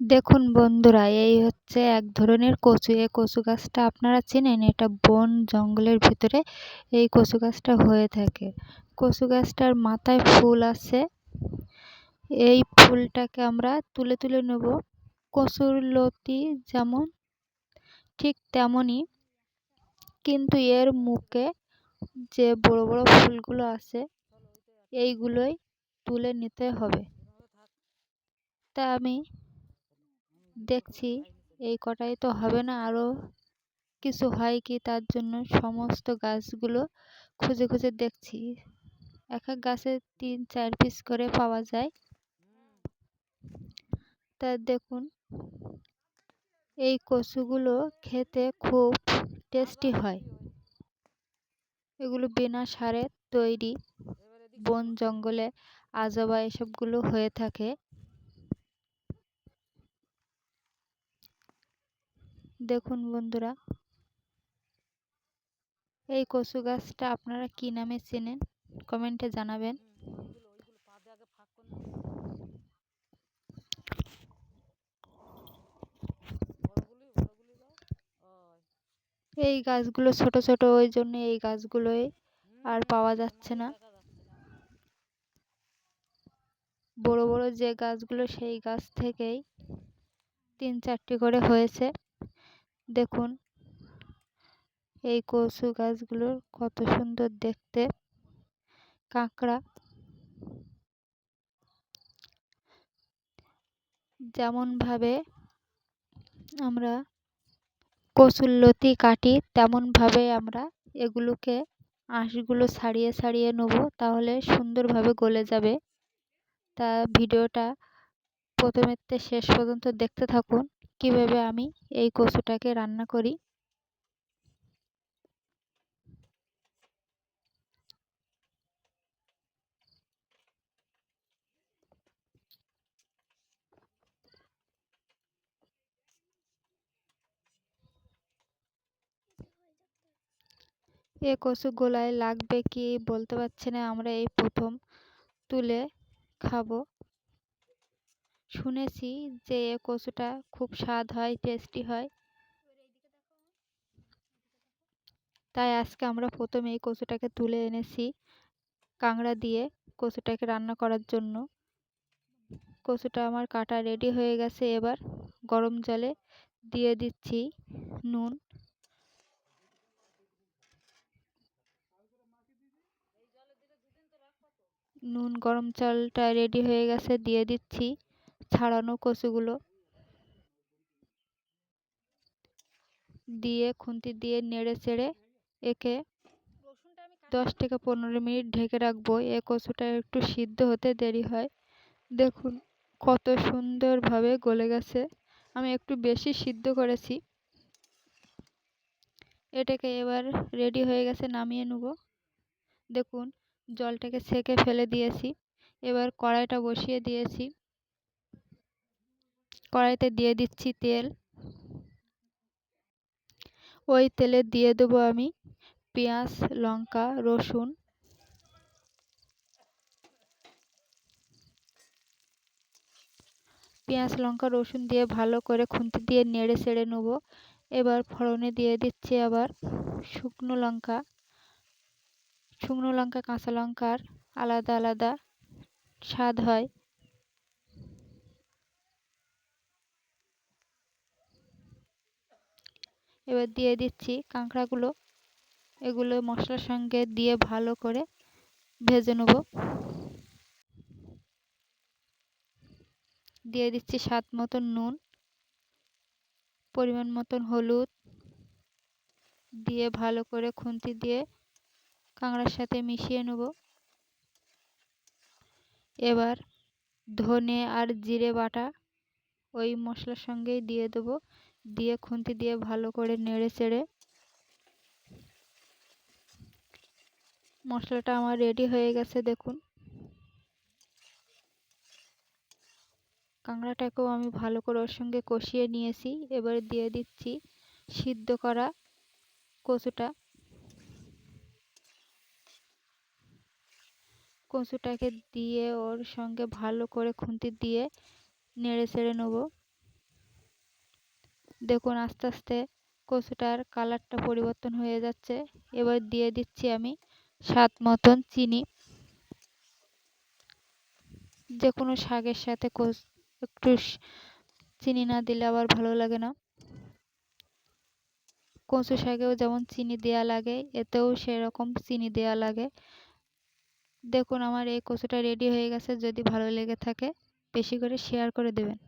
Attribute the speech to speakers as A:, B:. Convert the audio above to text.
A: দেখুন বন্ধুরা, এই হচ্ছে এক ধরনের কচু। এই কচু গাছটা আপনারা চেনেন, এটা বন জঙ্গলের ভিতরে এই কচু গাছটা হয়ে থাকে। কচু গাছটার মাথায় ফুল আছে। এই ফুলটাকে আমরা তুলে তুলে নেব। কচুর লতি যেমন ঠিক তেমনই, কিন্তু এর মুখে যে বড় বড় ফুলগুলো আছে, এইগুলোই তুলে নিতে হবে। তা আমি দেখছি, এই কটাই তো হবে না। আরও কিছু হয় কি তার জন্য সমস্ত গাছগুলো খুঁজে খুঁজে দেখছি। এক এক গাছে তিন চার পিস করে পাওয়া যায়। তা দেখুন, এই কচুগুলো খেতে খুব টেস্টি হয়। এগুলো বিনা সারে তৈরি। বন জঙ্গলে আজবা এসবগুলো হয়ে থাকে। দেখুন বন্ধুরা, এই কচু গাছটা আপনারা কি নামে চেনেন? কমেন্টে জানাবেন। এই গাছগুলো ছোট ছোট, ওই জন্য এই গাছগুলোই আর পাওয়া যাচ্ছে না। বড় বড় যে গাছগুলো, সেই গাছ থেকেই তিন চারটি করে হয়েছে। দেখুন, এই কচু গাছগুলোর কত সুন্দর দেখতে। কাঁকড়া। যেমনভাবে আমরা কচুর লতি কাটি, তেমনভাবে আমরা এগুলোকে আঁশগুলো ছাড়িয়ে ছাড়িয়ে নেব, তাহলে সুন্দরভাবে গলে যাবে। তা ভিডিওটা প্রথমের শেষ পর্যন্ত দেখতে থাকুন। কীভাবে আমি এই কচুটাকে রান্না করি? এ কচু গোলায় লাগবে কি বলতে পারছি না, আমরা এই প্রথম তুলে খাব। শুনেছি যে কচুটা খুব স্বাদ হয় টেস্টি হয়। তাই আজকে আমরা প্রথমে এই কচুটাকে তুলে এনেছি কাঁকড়া দিয়ে কচুটাকে রান্না করার জন্য। কচুটা আমার কাটা রেডি হয়ে গেছে, এবার গরম জলে দিয়ে দিচ্ছি নুন। নুন গরম চালটা রেডি হয়ে গেছে, দিয়ে দিচ্ছি। ছাড়ানো কচুগুলো দিয়ে খুন্তি দিয়ে নেড়ে চেড়ে একে দশ থেকে পনেরো মিনিট ঢেকে রাখব। এ কচুটা একটু সিদ্ধ হতে দেরি হয়। দেখুন কত সুন্দরভাবে গলে গেছে। আমি একটু বেশি সিদ্ধ করেছি। এটাকে এবার রেডি হয়ে গেছে, নামিয়ে নেব। দেখুন জলটাকে সেকে ফেলে দিয়েছি। এবার কড়াইটা বসিয়ে দিয়েছি। কড়াইতে দিয়ে দিচ্ছি তেল। ওই তেলে দিয়ে দেবো আমি পেঁয়াজ, লঙ্কা, রসুন। পেঁয়াজ, লঙ্কা, রসুন দিয়ে ভালো করে খুন্তি দিয়ে নেড়ে ছেড়ে নেব। এবার ফোড়নে দিয়ে দিচ্ছি আবার শুকনো লঙ্কা। শুকনো লঙ্কা, কাঁচা লঙ্কার আলাদা আলাদা স্বাদ হয়। এবার দিয়ে দিচ্ছি কাঁকড়াগুলো। এগুলো মশলার সঙ্গে দিয়ে ভালো করে ভেজে নেব। দিয়ে দিচ্ছি স্বাদ মতন নুন, পরিমাণ মতন হলুদ। দিয়ে ভালো করে খুন্তি দিয়ে কাঁকড়ার সাথে মিশিয়ে নেব। এবার ধনে আর জিরে বাটা ওই মশলার সঙ্গেই দিয়ে দেবো। দিয়ে খুন্তি দিয়ে ভালো করে নেড়ে চেড়ে মশলাটা আমার রেডি হয়ে গেছে, দেখুন। কাঁকড়াটাকেও আমি ভালো করে ওর সঙ্গে কষিয়ে নিয়েছি। এবার দিয়ে দিচ্ছি সিদ্ধ করা কচুটা। কচুটাকে দিয়ে ওর সঙ্গে ভালো করে খুন্তি দিয়ে নেড়ে চেড়ে নেব। দেখুন, আস্তে আস্তে কচুটার কালারটা পরিবর্তন হয়ে যাচ্ছে। এবার দিয়ে দিচ্ছি আমি স্বাদ মতন চিনি। যে কোনো শাকের সাথে একটু চিনি না দিলে আবার ভালো লাগে না। কচু শাকেও যেমন চিনি দেওয়া লাগে, এতেও সেরকম চিনি দেওয়া লাগে। দেখুন, আমার এই কচুটা রেডি হয়ে গেছে। যদি ভালো লেগে থাকে, বেশি করে শেয়ার করে দেবেন।